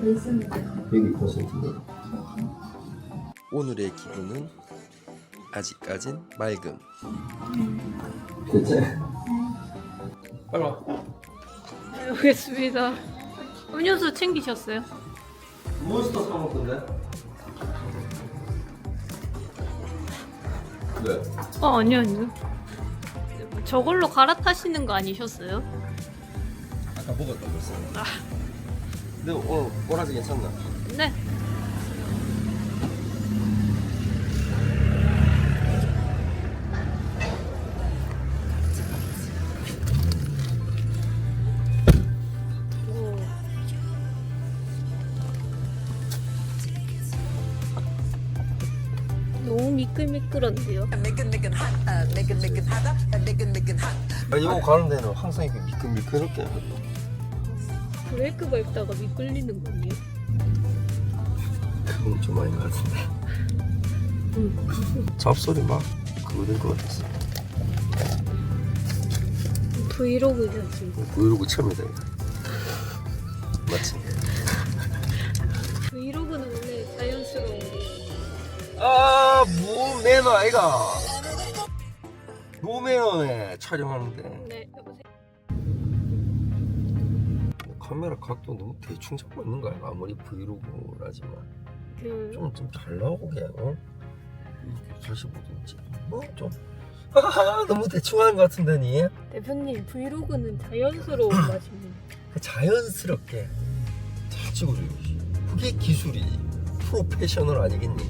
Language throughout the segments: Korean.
돼 있습니다. 여기 퍼센트네. 오늘의 기분은 아직까진 맑음. 됐지? 빨리 와. 알겠습니다. 음료수 챙기셨어요? 몬스터 사먹 건데? 왜? 어 아니요 아니요. 저걸로 갈아타시는 거 아니셨어요? 아까 먹었다. 아. 근데 오늘 꼬라지 괜찮나? 네. 너무 미끌미끌한데요. 아니 이거 가는 데는 항상 이렇게 미끌미끌하게 브레이크 밟다가 미끌리는 거 아니에요? 그건 좀 아닌 것 같은데 응. 잡소리 막 그거 될것 같았어 브이로그죠 지금. 브이로그 처음이다 이거 맞지? 브이로그는 원래 자연스러운 게. 아, 무매너 아이가. 노매너네 촬영하는데 카메라 각도 너무 대충 잡고 있는 거야. 아무리 브이로그라지만 그 좀 좀 잘 나오게 어? 이렇게 다시 보든지 뭐좀 아, 너무 대충 하는 것 같은데 니 대표님 브이로그는 자연스러운 맛입니다. 자연스럽게 잘 찍어줘야지. 그게 기술이지. 프로페셔널 아니겠니?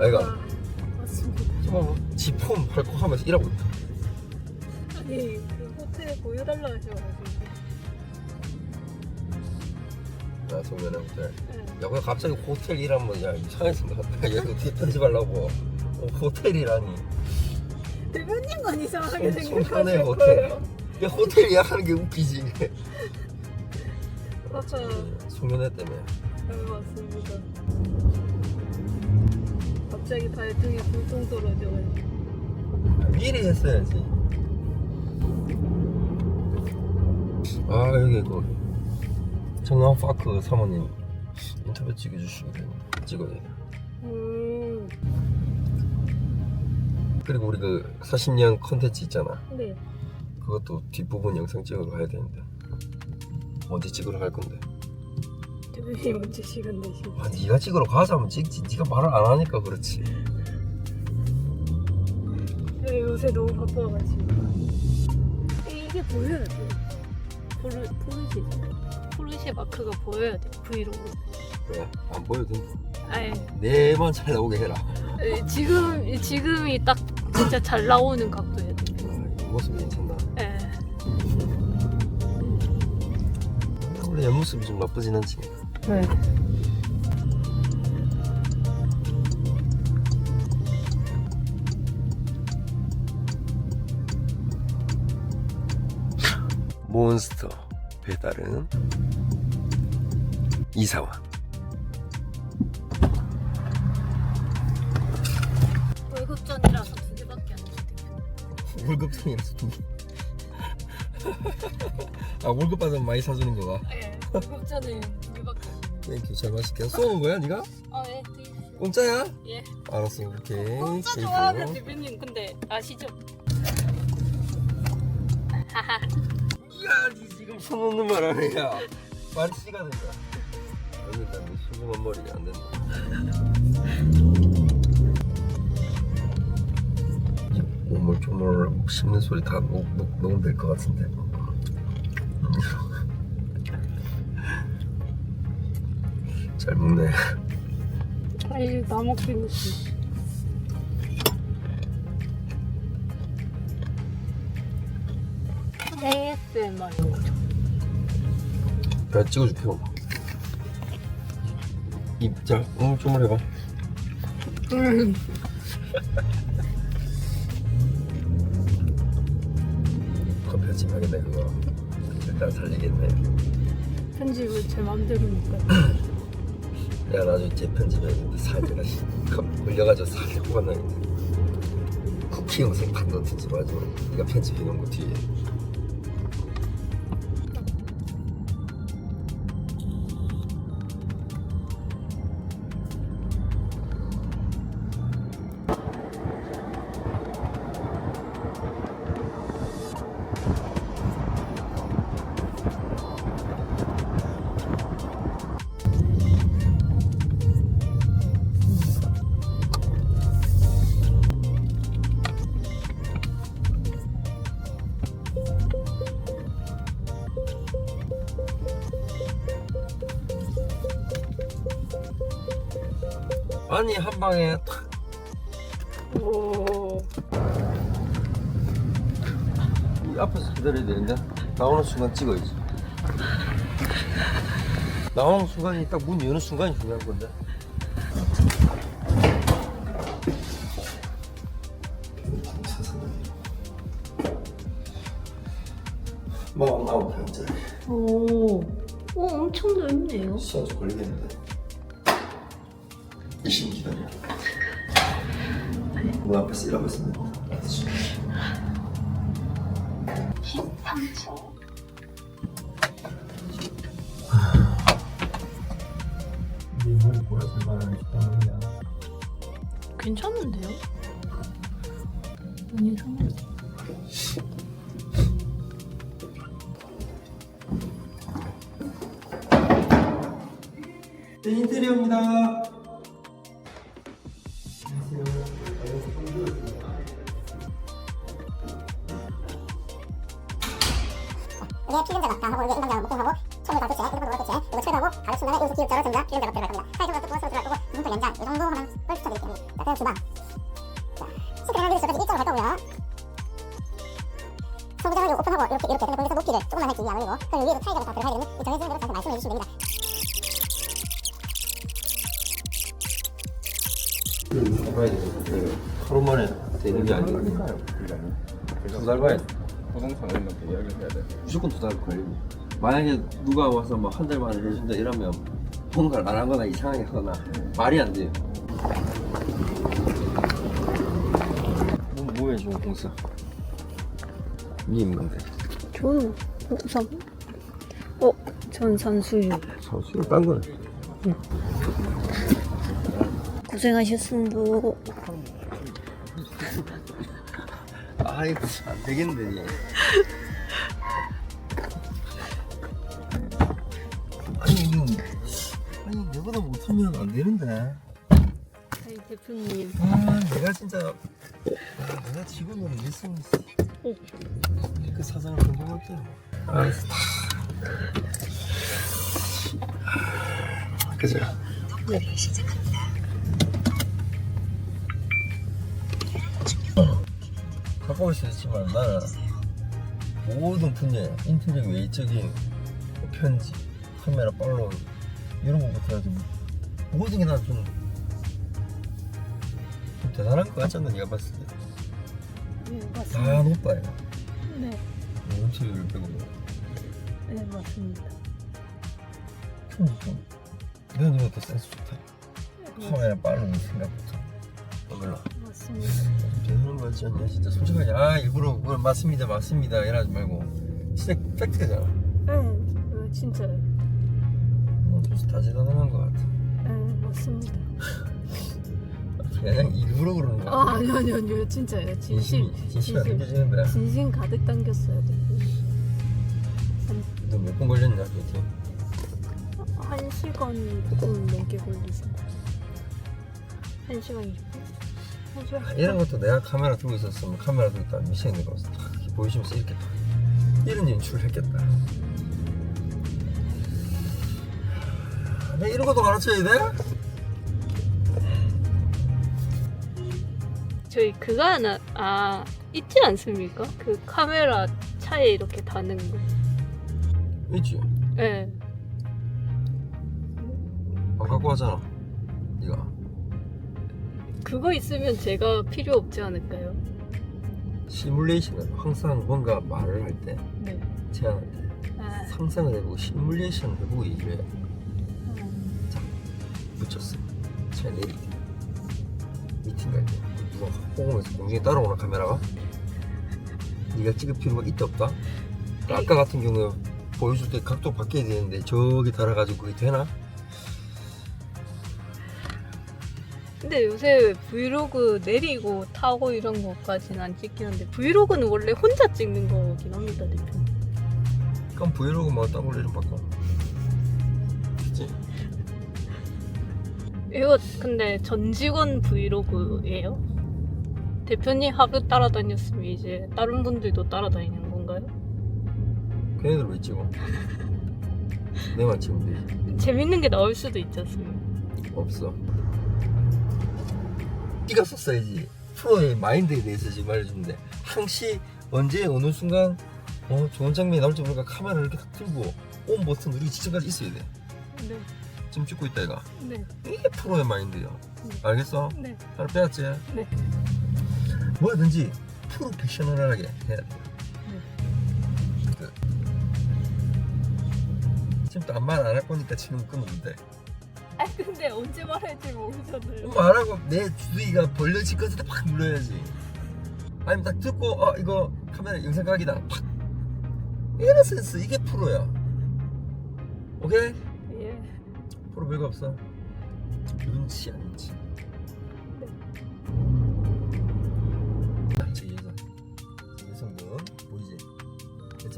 아이가 아, 맞습니다. 지금 지폰 밟고 하면서 일하고 있다. 아니 그 호텔 보여달라 하셔가지고. 나 송년회 호텔. 네. 야, 왜 갑자기 호텔 일하면 야 야 이거 어떻게 편집하려고 어, 호텔이라니. 대표님만 이상하게 송- 생각하실 호텔. 거예요. 야 호텔 예약하는 게 웃기지. 맞아. 송년회 때문에. 네 맞습니다. 갑자기 발등에 불똥 떨어져가지고. 미리 했어야지. 아 여기 그 정남 파크 사모님 인터뷰 찍어주시면 되는데 찍어야 돼. 음, 그리고 우리 그 40년 컨텐츠 있잖아. 네. 그것도 뒷부분 영상 찍으러 가야 되는데 언제 찍으러 갈 건데? 대표님 언제 시간 되시고. 아, 네가 찍으러 가자면 찍지. 네가 말을 안 하니까 그렇지. 네, 요새 너무 바빠가지고. 이게 보여야 돼. 포르, 포르쉐. 포르쉐 마크가 보여야 돼. 브이로그. 왜? 안 보여도. 아예. 내만 잘 나오게 해라. 에, 지금 지금이 딱 진짜 잘 나오는 각도야 돼. 아, 이 모습이 괜찮나? 예. 원래 옆모습이 좀 나쁘진 않지. 네. 몬스터 배달은 이사원. 월급전이라서 두 개밖에 안 돼. 월급통이라서 두 개. 아 월급 받으면 많이 사주는 거가. 예. 월급전은 두 개밖에. 땡큐 잘 마실게. 쏘는 거야 네가? 아, 예. 공짜야? 예. 알았어 오케이. 공짜. 좋아하는 대표님 근데 아시죠? 하하. 야, 손 없는 말 하네, 야. 말 씨가 된다. 아니다, 니 수고만 머리가 안 된다. 오물조물 씹는 소리 다 녹, 녹, 녹음 될 것 같은데. 잘 먹네. 아니 나 먹기는 ASMR 야, 찍어줄게, 형. 입, 자, 오물조물 해봐. 음. 그거 편집하겠네, 그거. 일단 살리겠네. 편집을 제 맘대로니까 야 나중에 재편집해야 되는데 살때가 걸려가지고 살이 뽑아놔야겠다 쿠키 영상 판 넣든지 마지막 네가 편집해 놓은 거 뒤에 아니 한 방에 탁 오. 이 앞에서 기다려야 되는데 나오는 순간 찍어야지 나오는 순간이 딱 문 여는 순간이 중요한 건데 아홉 평짜리 오. 오, 엄청 넓네요. 시간 좀 걸리겠는데 있습니다 알았지? 13층. 네 머리 보여줄 만한 식당이야 괜찮은데요? 아니, 상관 네, 인테리어입니다. 들어갈 겁니다. 사이즈 같은 부어서 들어갈 거고 문풀 연장 이 정도 하면 걸 추천드릴게요. 자, 그다음 주방. 자, 시크릿 여기서 저까지 일자로 갈 거고요. 소부장을 오픈하고 이렇게 이렇게 근데 거기서 높이를 조금만 할지 안 올리고 그럼 위에도 타이즈가 다 들어가야 되는 이 정해진 대로 저한테 말씀해 주시면 됩니다. 봐야 돼. 하루 만에 되는 게 아니니까요. 두달 봐야 돼. 부동산은 이렇게 이야기를 해야 돼. 무조건 두 달 걸리고. 만약에 누가 와서 뭐한달 만에 해준다 이러면 뭔가를 안 하거나 이상하게 하거나 말이 안 돼요. 뭐, 뭐 해줘, 공사? 니 임건데. 저는 우선 어 전산수유 사수요, 딴 거는. 고생하셨습니다. 아이고, 안 되겠는데. 얘. 대표님 아, 내가 진짜 아, 내가 직원으로 있으면 어. 그 사장을 건강할게. 알았어. 그죠? 네. 갖고 올수 있지만 나는 모든 분야 인테리어 외적인 뭐 편지, 카메라, 팔로우 이런 것부터 해서 모든 게 나좀 좀 대단한 것 같지 않나 네가 봤을 때. 네다 맞습니다. 높아요. 네, 음식을 빼고 뭐. 네 맞습니다. 내가 더 센스 좋다. 네, 카메라 빠른 생각부터. 몰라. 맞습니다. 좀 대단한 거 같지 않냐? 진짜 솔직하게 아 일부러 그걸 맞습니다 맞습니다 이러지 말고 진짜 팩트잖아. 네, 네 진짜요. 어, 진짜 다 대단한 거 같아. 네 맞습니다. 그냥 일부러 그러는 거 아. 아니 아니 아니요 진짜요. 진심 진심이 진심이 안 느껴지는데. 진심 가득 담겼어요 대표님. 너몇 분 걸렸냐 그때? 한 시간 조금 넘게 걸리신 것 같아요. 한 시간 20분? 한 시간 아, 이런 것도 내가 카메라 들고 있었으면 카메라 들고 있다 미션인 거 이렇게 보여주면서 이렇게 딱 이런 연출을 했겠다. 내가 이런 것도 가르쳐야 돼? 저희 그거 하나 아 있지 않습니까? 그 카메라 차에 이렇게 다는 거. 있지. 예. 안 갖고 왔잖아. 네가. 그거 있으면 제가 필요 없지 않을까요? 시뮬레이션은 항상 뭔가 말을 할 때, 네. 제안할 때 아, 상상을 해보고 시뮬레이션 해보고 해. 음, 붙였어. 차 내릴 때. 미팅 갈 때. 누가 호공에서 공중에 따라오나 카메라가? 네가 찍을 필요가 있다 없다? 아까 같은 경우에 보여줄 때 각도 바뀌어야 되는데 저기 달아가지고 그게 되나? 근데 요새 브이로그 내리고 타고 이런 거까지는 안 찍긴 한데 브이로그는 원래 혼자 찍는 거긴 합니다, 대표님. 그럼 브이로그 뭐 더블 이름 바꿔. 그치? 이거 근데 전 직원 브이로그예요? 대표님 하루 따라다녔으면 이제 다른 분들도 따라다니는 건가요? 걔네들 왜 찍어? 내만 찍으면 되지. 재밌는 게 나올 수도 있지 않습니까? 없어. 네가 썼어야지 프로의 마인드에 대해서 지금 알려주는데 항시 언제 어느 순간 어 좋은 장면이 나올지 모르니까 카메라를 이렇게 딱 들고 온 버튼 누르기 직전까지 있어야 돼 네. 지금 찍고 있다 이가 네. 이게 프로의 마인드야 알겠어? 네. 하나 빼앗지? 네. 뭐든지 프로페셔널하게 해야 돼 네. 그, 지금 또 아무 말 안 할 거니까 지금 돼아 근데 언제 말할지 모르잖아요. 말하고 내 주둥이가 벌려질 것 같을 때팍 눌러야지 아니면 딱 듣고 어 이거 카메라 영상 각이다 팍 이런 센스 이게 프로야 오케이? 예. 프로 별거 없어 눈치 안 눈치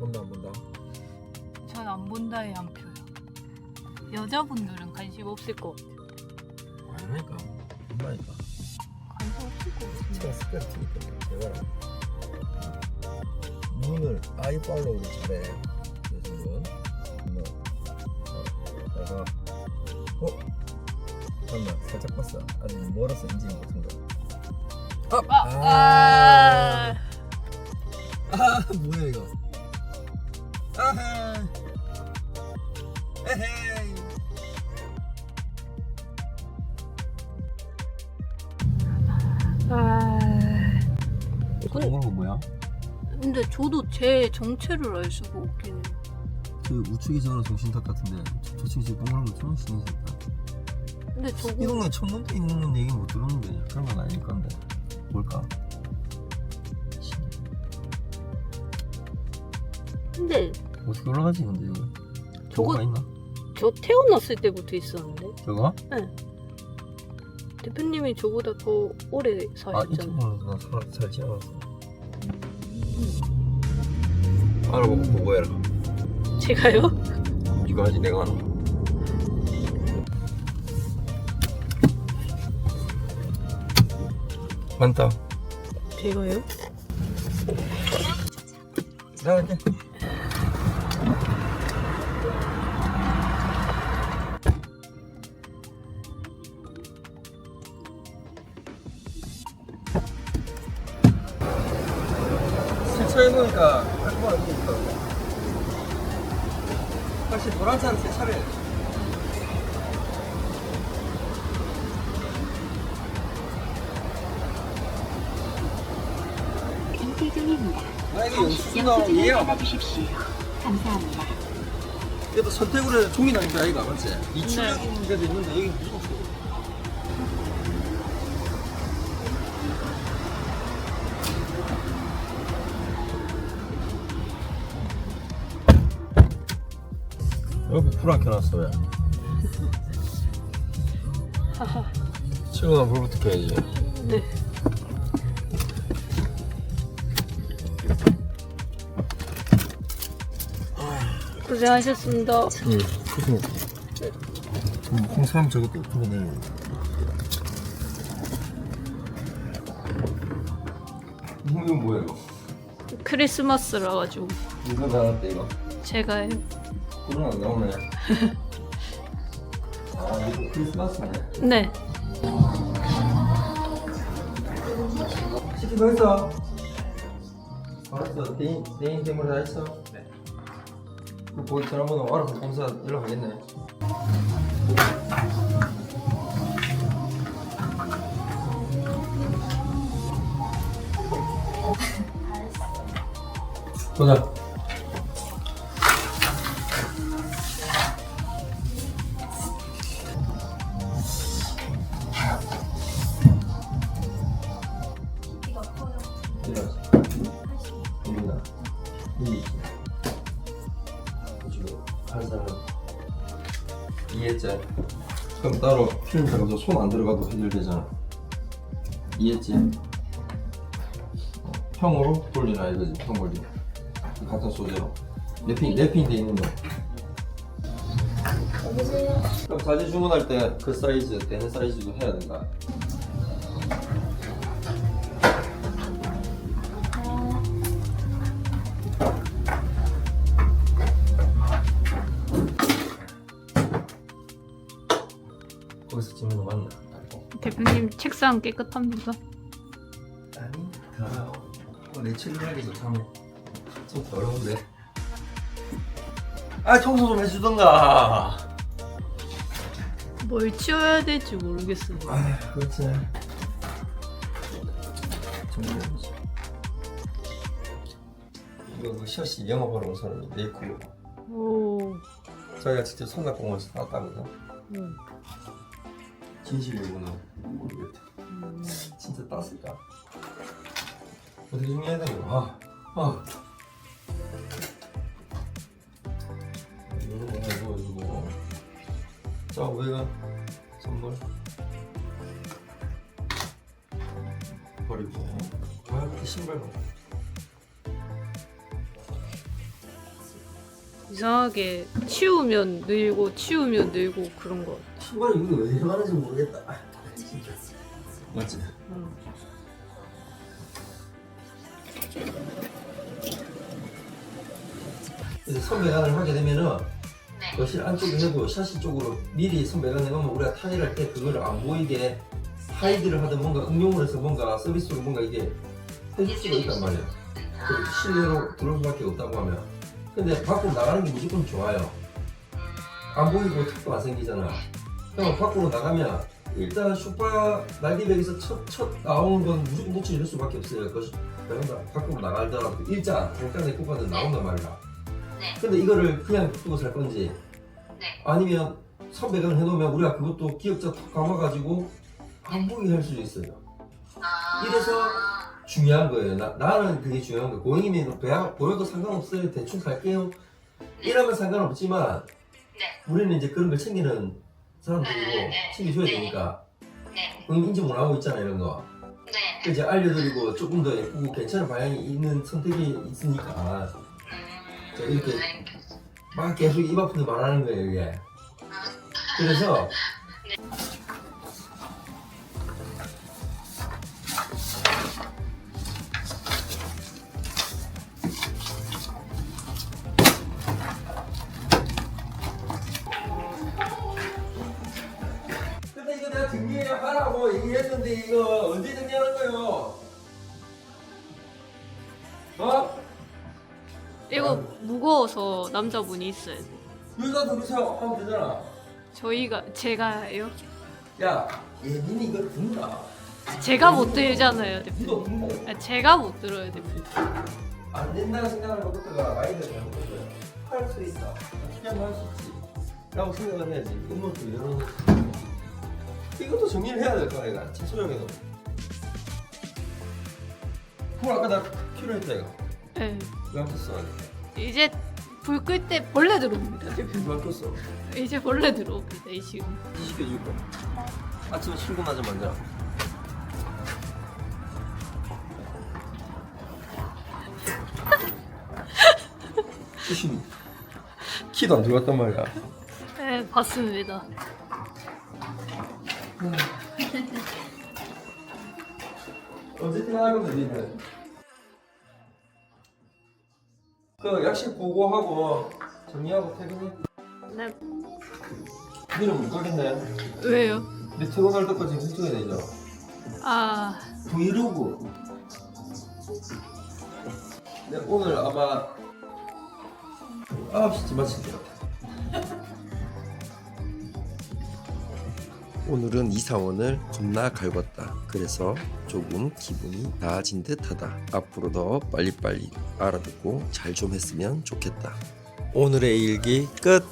본다 안 본다? 전 안 본다에 한 표요. 여자분들은 관심 없을 것 같아요. 아니니까 본다니까 관심 없을 것 같은데. 제가 습관을 트니까 제가 눈을 아이 팔로우를 잘해 여성분 뭐 어, 내가 어? 잠깐만 살짝 봤어 아직 멀어서 인지를 못한 거 아! 아, 아. 아 뭐야 이거 아하 에헤이 아. 뭐야? 근데 저도 제 정체를 알 수가 없긴 해요. 그 우측이 저런 정신탁 같은데 저, 저 친구 지금 동그란 거 처음 신경 썼다 근데 저거 이 동네 천문대 있는 얘기 못 들었는데 그런 건 아닐 건데 뭘까? 근데 어떻게 올라가지 근데 이거 저거- 있나? 저 태어났을 때부터 있었는데 저거? 대표님이 저보다 더 오래 아이 사셨잖아요. 친구는 나 살지 않았어 알아보고 보고해라 제가요? 이거 하지 내가 거 많다 제가요? 나갈게 세차해놓으니까 깔끔하게 게 노란차는 세차를 해 정지 중입니다. 나 이거 영수증 나오는 이해가 막 주십시오. 감사합니다. 그래도 선택으로 종이 나니까 아이가 맞지? 이출적인 데도 있는데 여기 무슨 여기 불안 켜놨어 왜? 치고나 불부터 켜야지 네. 고생하셨습니다. 응 그거 음, 홍삼 저거 또 그거 이거 뭐야 이거? 크리스마스라 가지고 이거 나왔대 이거 제가요. 불은 안 나오네 아 이거 크리스마스네 네. 치킨 더 했어? 알았어 대인 대인 대물 다 했어? 네 그 보기 전화번호 알아서 검사 연락하겠네 보자 이해했지? 그럼 따로 필름 잡아서 손 안 들어가도 해결되잖아. 이해했지? 어, 평으로 돌리나 이거지 평 돌리 같은 소재로. 랩핑 랩핑 돼 있는 거. 그럼 사진 주문할 때 그 사이즈 되는 사이즈도 해야 된다 대표님 책상 깨끗합니까? 아니 더러워 어, 내 출근하기 좋다면 좀 더러운데 아 청소 좀 해주던가 뭘 치워야 될지 모르겠어요. 아 그렇지 정리해야지 이거 그 셔시 영업하러 온 사람이 네이클로 오. 자기가 직접 손가공원에서 땄다거든 음. 진실이구나 모르겠다 음. 진짜 땄을까 어떻게 정리해야 되나 아, 아. 이런 거 해고 해주고 자 우리가 선물 버리고 아 신발 봐 이상하게 치우면 늘고 치우면 늘고 그런 거. 신발이 이게 왜 이러는지 모르겠다. 아, 진짜. 맞지? 음. 이제 선배관을 하게 되면은 거실 안쪽에 해도 샤시 쪽으로 미리 선배관 해놓으면 우리가 타일할 때 그걸 안 보이게 하이드를 하든 뭔가 응용을 해서 뭔가 서비스로 뭔가 이게 해줄 수가 있단 말이야. 그렇게 실내로 들어올 수밖에 없다고 하면. 근데 밖으로 나가는 게 무조건 좋아요. 안 보이고 턱도 안 생기잖아 그럼 밖으로 나가면 일단 슈퍼 날디백에서 첫, 첫 나오는 건 무조건 노출이 될 수밖에 없어요. 그 베란다 밖으로 나가더라도 일자 잠깐의 쿠파는 나온단 말이야. 근데 이거를 그냥 두고 살 건지 아니면 선배관을 해놓으면 우리가 그것도 기억자 턱 감아가지고 안 보이게 할 수도 있어요. 이래서 중요한 거예요. 나, 나는 그게 중요한 거예요. 고객님이 배아, 보여도 상관없어요. 대충 살게요. 이러면 상관없지만 우리는 이제 그런 걸 챙기는 사람들이고 챙겨줘야 되니까. 고객님 인지 못하고 있잖아 이런 거. 그 이제 알려드리고 조금 더 예쁘고 괜찮은 방향이 있는 선택이 있으니까. 자, 이렇게 막 계속 입 아픈 데 말하는 거예요 이게. 그래서 이거 언제 정리하는 거예요? 어? 이거 무거워서 남자분이 있어요. 여기다 들으세요 하면 되잖아 저희가 제가요? 야 예민이 이거 든다 제가 못 들잖아요, 대표님. 이거 든다 아, 제가 못 들어요, 대표님. 안 된다고 생각하는 것부터가 마인드가 잘못된 거야 할 수 있다 어떻게 하면 할수 있지 라고 생각을 해야지 끝부터 열어놓고 이것도 정리를 해야 될 거 아이가 최소형에도 그걸 아까 나 필요했다 이거. 네. 왜안 켰어? 이제 불 끌 때 벌레 들어옵니다, 대표님. 왜안 켰어. 이제 벌레 들어옵니다, 이 지금. 시켜줄 거. 아침에 출근하자마자. 수신이. 키도 안 들어갔단 말이야. 네, 봤습니다. 하고 들리는 그 약식 보고하고 정리하고 퇴근해 네. 니는 못 가겠네. 왜요? 내 퇴근할 때까지 걱정해야 되잖아. 아, 브이로그. 네, 오늘 아마 9시쯤 마칠 것 같아 오늘은 이사원을 겁나 갈궜다. 그래서 조금 기분이 나아진 듯하다. 앞으로 더 빨리빨리 알아듣고 잘 좀 했으면 좋겠다. 오늘의 일기 끝